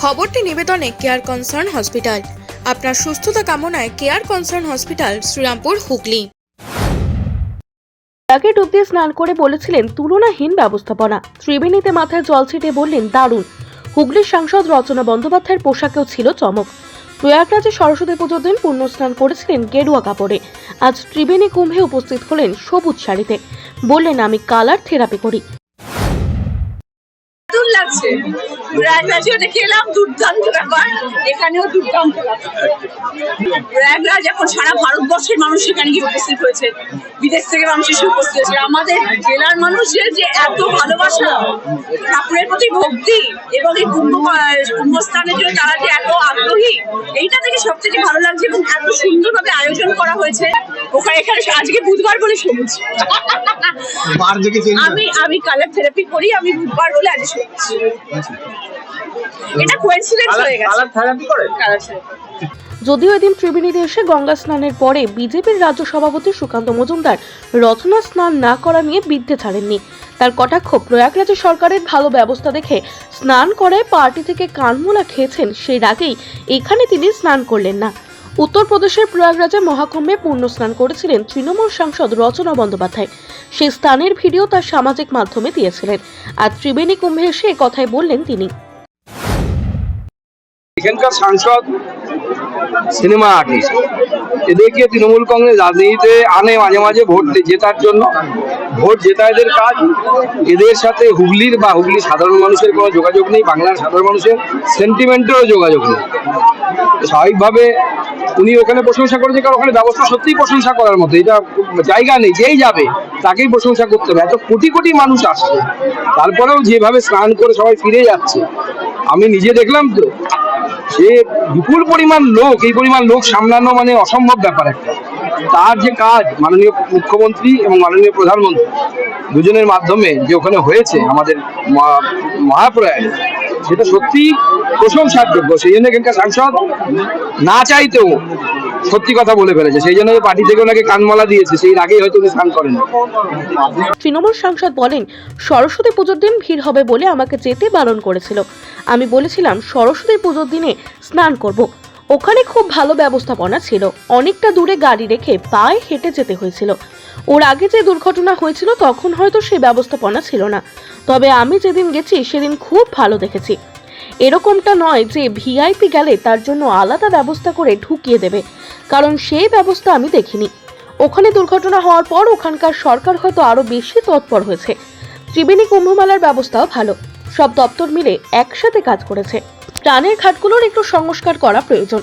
খবরটি নিবেদনে care concern hospital আপনার সুস্থতা কামনায় care concern hospital Srirampur Hooghly. তাকে ডুব দিয়ে স্নান করে বলেছিলেন তুলনাহীন ব্যবস্থাপনা। ত্রিবেণীতে মাথায় জল ছিটে বললেন দারুণ। হুগলির সাংসদ রচনা বন্দ্যোপাধ্যায়ের পোশাকেও ছিল চমক। প্রয়াগরাজে সরস্বতী পুজোর দিন পুণ্য স্নান করেছিলেন গেরুয়া কাপড়ে। আজ ত্রিবেণী কুম্ভে উপস্থিত হলেন সবুজ শাড়িতে। বললেন আমি কালার থেরাপি করি। লাগছে। প্রয়াগরাজে দেখে এলাম দুর্দান্ত ব্যাপার। এখানেও দুর্দান্ত প্রয়াগরাজ এখন সারা ভারতবর্ষের মানুষ সেখানে গিয়ে উপস্থিত হয়েছে। বিদেশ থেকে মানুষ এসে উপস্থিত হয়েছে। আমাদের জেলার মানুষের যে এত ভালোবাসা, ঠাকুরের প্রতি ভক্তি এবং এই কুম্ভ, কুম্ভস্থানের জন্য তারা যে এত আগ্রহী, এইটা থেকে সব থেকে ভালো লাগছে এবং এত সুন্দরভাবে আয়োজন করা হয়েছে। ওখানে এখানে আজকে বুধবার বলে সবুজ। আমি আমি কালার থেরাপি করি আমি বুধবার বলে আজ সবুজ। এটা কোইন্সিডেন্স হয়ে গেছে। কালার থেরাপি করে? কালার থেরাপি যদিও এদিন ত্রিবেণীতে এসে গঙ্গা স্নানের পরে বিজেপির রাজ্য সভাপতি সুকান্ত মজুমদার রচনা স্নান না করা নিয়ে বিদ্ধে ছাড়েননি। তার কটাক্ষ প্রয়াগরাজ্য সরকারের ভালো ব্যবস্থা দেখে স্নান করায় পার্টি থেকে কানমোলা খেয়েছেন সেই আগেই এখানে তিনি স্নান করলেন না। উত্তরপ্রদেশের প্রয়াগরাজে মহাকুম্ভে পূর্ণ স্নান করেছিলেন তৃণমূল সাংসদ রচনা বন্দ্যোপাধ্যায়। সেই স্থানের ভিডিও তার সামাজিক মাধ্যমে দিয়েছিলেন। আর ত্রিবেণী কুম্ভে এসে এ কথাই বললেন তিনি। এখানকার সাংসদ, সিনেমা আর্টিস্ট এদেরকে তৃণমূল কংগ্রেস রাজনীতিতে আনে মাঝে মাঝে ভোট জেতার জন্য? ভোট জেতা এদের কাজ? এদের সাথে হুগলির বা হুগলির সাধারণ মানুষের কোনো যোগাযোগ নেই, বাংলার সাধারণ মানুষের সেন্টিমেন্টেরও যোগাযোগ নেই। স্বাভাবিকভাবে উনি ওখানে প্রশংসা করেছে, কারণ ওখানে ব্যবস্থা সত্যিই প্রশংসা করার মতো। এটা জায়গা নেই, যেই যাবে, তাকেই প্রশংসা করতে হবে। এত কোটি কোটি মানুষ আসছে। তারপরেও যেভাবে স্নান করে সবাই ফিরে যাচ্ছে, আমি নিজে দেখলাম তো, সে বিপুল পরিমাণ লোক, এই পরিমাণ লোক সামলানো মানে অসম্ভব ব্যাপার একটা। তার যে কাজ, মাননীয় মুখ্যমন্ত্রী এবং মাননীয় প্রধানমন্ত্রী, দুজনের মাধ্যমে যে ওখানে হয়েছে আমাদের মহা- মহাপ্রয়াগে সেটা সত্যি প্রশংসার যোগ্য সেই জন্য এখানকার সাংসদ না চাইতেও সত্যি কথা বলে ফেলেছে। সেই জন্য পার্টি থেকে ওনাকে কানমলা দিয়েছে, সেই আগেই হয়তো উনি স্নান করেন। তৃণমূল সাংসদ বলেন, সরস্বতী পুজোর দিন ভিড় হবে বলে আমাকে যেতে বারণ করেছিল। আমি বলেছিলাম, সরস্বতী পুজোর দিনে স্নান করব। ওখানে খুব ভালো ব্যবস্থাপনা ছিল। অনেকটা দূরে গাড়ি রেখে পায়ে হেঁটে যেতে হয়েছিল। ওর আগে যে দুর্ঘটনা হয়েছিল, তখন হয়তো সেই ব্যবস্থাপনা ছিল না। তবে আমি যেদিন গেছি, সেদিন খুব ভালো দেখেছি। এরকমটা নয় যে ভিআইপি গেলে তার জন্য আলাদা ব্যবস্থা করে ঢুকিয়ে দেবে, কারণ সেই ব্যবস্থা আমি দেখিনি। ওখানে দুর্ঘটনা হওয়ার পর ওখানকার সরকার হয়তো আরও বেশি তৎপর হয়েছে। ত্রিবেণী কুম্ভমেলার ব্যবস্থাও ভালো। সব দপ্তর মিলে একসাথে কাজ করেছে। প্রাণের ঘাটগুলোর একটু সংস্কার করা প্রয়োজন।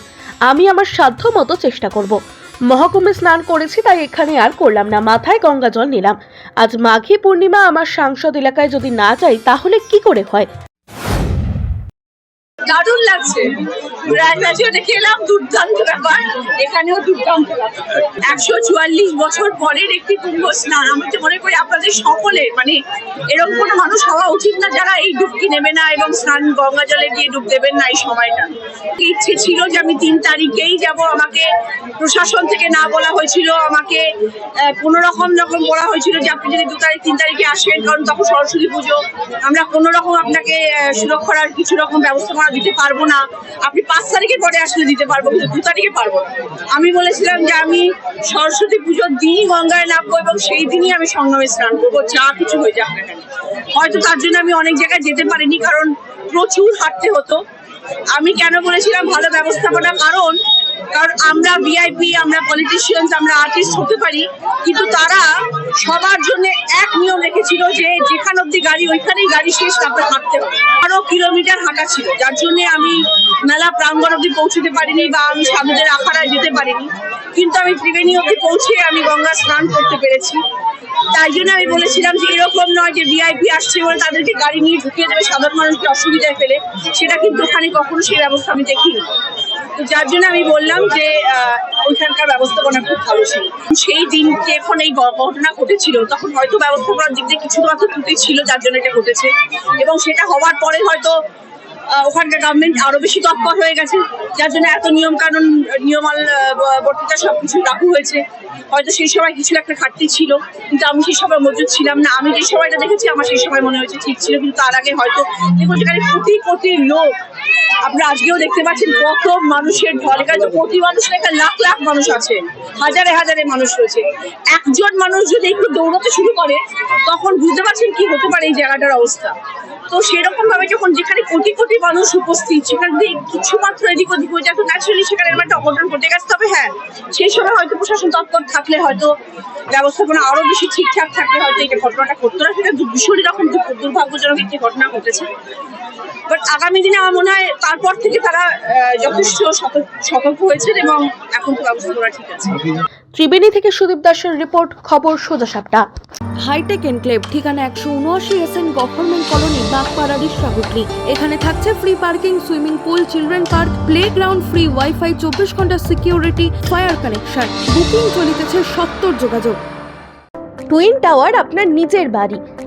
আমি আমার সাধ্য মতো চেষ্টা করব। মহাকুম্ভে স্নান করেছি, তাই এখানে আর করলাম না। মাথায় গঙ্গা জল নিলাম। আজ মাঘী পূর্ণিমা, আমার সাংসদ এলাকায় যদি না যাই, তাহলে কি করে হয়? দারুণ লাগছে। প্রয়াগরাজে দেখে এলাম দুর্দান্ত ব্যাপার। এখানেও দুর্দান্ত একশো চুয়াল্লিশ বছর পরের একটি কুম্ভ স্নান। আমি তো মনে করি আপনাদের সকলের মানে এরকম কোনো মানুষ হওয়া উচিত না যারা এই ডুবকি নেবে না এবং স্নান গঙ্গা জলে দিয়ে ডুব দেবেন না এই সময়টা। ইচ্ছে ছিল যে আমি তিন তারিখেই যাব। আমাকে প্রশাসন থেকে না বলা হয়েছিল। আমাকে কোনো রকম রকম বলা হয়েছিল যে আপনি যদি দু তারিখ, তিন তারিখে আসেন, কারণ তখন সরস্বতী পুজো, আমরা কোনো রকম আপনাকে সুরক্ষার কিছু রকম ব্যবস্থা করা দিতে পারব না। আপনি পাঁচ তারিখের পরে আসলে দিতে পারব, কিন্তু দু তারিখে পারব আমি বলেছিলাম যে আমি সরস্বতী পুজোর দিনই গঙ্গায় নামবো এবং সেই দিনই আমি সঙ্গমে স্নান করব, যা কিছু হয়ে যাক না কেন। হয়তো তার জন্য আমি অনেক জায়গায় যেতে পারিনি, কারণ প্রচুর হাঁটতে হতো। আমি কেন বলেছিলাম ভালো ব্যবস্থাপনা? কারণ কারণ আমরা ভিআইপি আমরা পলিটিশিয়ানস আমরা আর্টিস্ট হতে পারি, কিন্তু তারা সবার জন্য এক রেখেছিল যে যেখান অব্দি গাড়ি, ওইখানেই গাড়ি শেষ, তারপরে হাঁটতে হবে। আরও কিলোমিটার হাঁটা ছিল, যার জন্য আমি মেলা প্রাঙ্গণ অব্দি পৌঁছতে পারিনি বা আমি সামুদ্রের আখাড়ায় যেতে পারিনি। কিন্তু আমি ত্রিবেণী অব্দি পৌঁছে আমি গঙ্গা স্নান করতে পেরেছি। তাই জন্য আমি বলেছিলাম যে এরকম নয় যে ভিআইপি আসছে বলে তাদেরকে গাড়ি নিয়ে ঢুকিয়ে দেবে, সাধারণ মানুষকে অসুবিধায় ফেলে। সেটা কিন্তু ওখানে কখনো সেই ব্যবস্থা আমি দেখিনি। যার জন্য আমি বললাম যে ওইখানকার ব্যবস্থাপনা খুব ভালো ছিল। সেই দিন যখন এই ঘটনা ঘটেছিল, তখন হয়তো ব্যবস্থাপনার দিক দিয়ে কিছু মাত্র ত্রুটি ছিল, যার জন্য এটা ঘটেছে। এবং সেটা হওয়ার পরে হয়তো ওখানকার গভর্নমেন্ট আরও বেশি তৎপর হয়ে গেছে। যার জন্য এত নিয়ম কানুন নিয়মাল বর্তিতা সবকিছু লাগু হয়েছে। হয়তো সেই সময় কিছু একটা ঘাটতি ছিল কিন্তু আমি সেই সময় মজুদ ছিলাম না। আমি যে সময়টা দেখেছি আমার সেই সময় মনে হয়েছে ঠিক ছিল কিন্তু তার আগে হয়তো দেখুন যেখানে কোটি কোটি লোক আপনারা আজকেও দেখতে পাচ্ছেন কত মানুষের ঢল। তো প্রতি মানুষ না, এখানে লাখ লাখ মানুষ আছে। হাজারে হাজারে মানুষ রয়েছে। একজন মানুষ যদি একটু দৌড়াতে শুরু করে তখন বুঝতে পারছেন কি হতে পারে এই জায়গাটার অবস্থা। তো সেরকম ভাবে যখন যেখানে কোটি কোটি মানুষ উপস্থিত, সেখানে যদি কিছু মাত্র এদিক ওদিক হয়ে যায় তো ন্যাচারালি সেখানে একটা অঘটন ঘটে গেছে। তবে হ্যাঁ সেই সময় হয়তো প্রশাসন তৎপর থাকলে হয়তো ব্যবস্থাপনা আরও বেশি ঠিকঠাক থাকলে হয়তো এই ঘটনাটা ঘটতো না। সেটা ভীষণই রকম দুর্ভাগ্যজনক একটি ঘটনা ঘটেছে। বাট আগামী দিনে আমার মনে হয় তারপর থেকে তারা যথেষ্ট সতর্ক হয়েছেন এবং এখন তো ব্যবস্থাপনা ঠিক আছে। ত্রিবেণী থেকে সুদীপ দাসের রিপোর্ট খবর সোজা সাপটা। হাইটেক এনক্লেভ ঠিকানা একশো উনআশি এস এন গভর্নমেন্ট কলোনি বাগপাড়ার সাগরী এখানে থাকছে free parking swimming pool children park play ground free wifi চব্বিশ ঘণ্টা সিকিউরিটি ফায়ার কানেকশন বুকিং চলিতেছে সত্তর যোগাযোগ। টুইন টাওয়ার আপনার নিজের বাড়ি।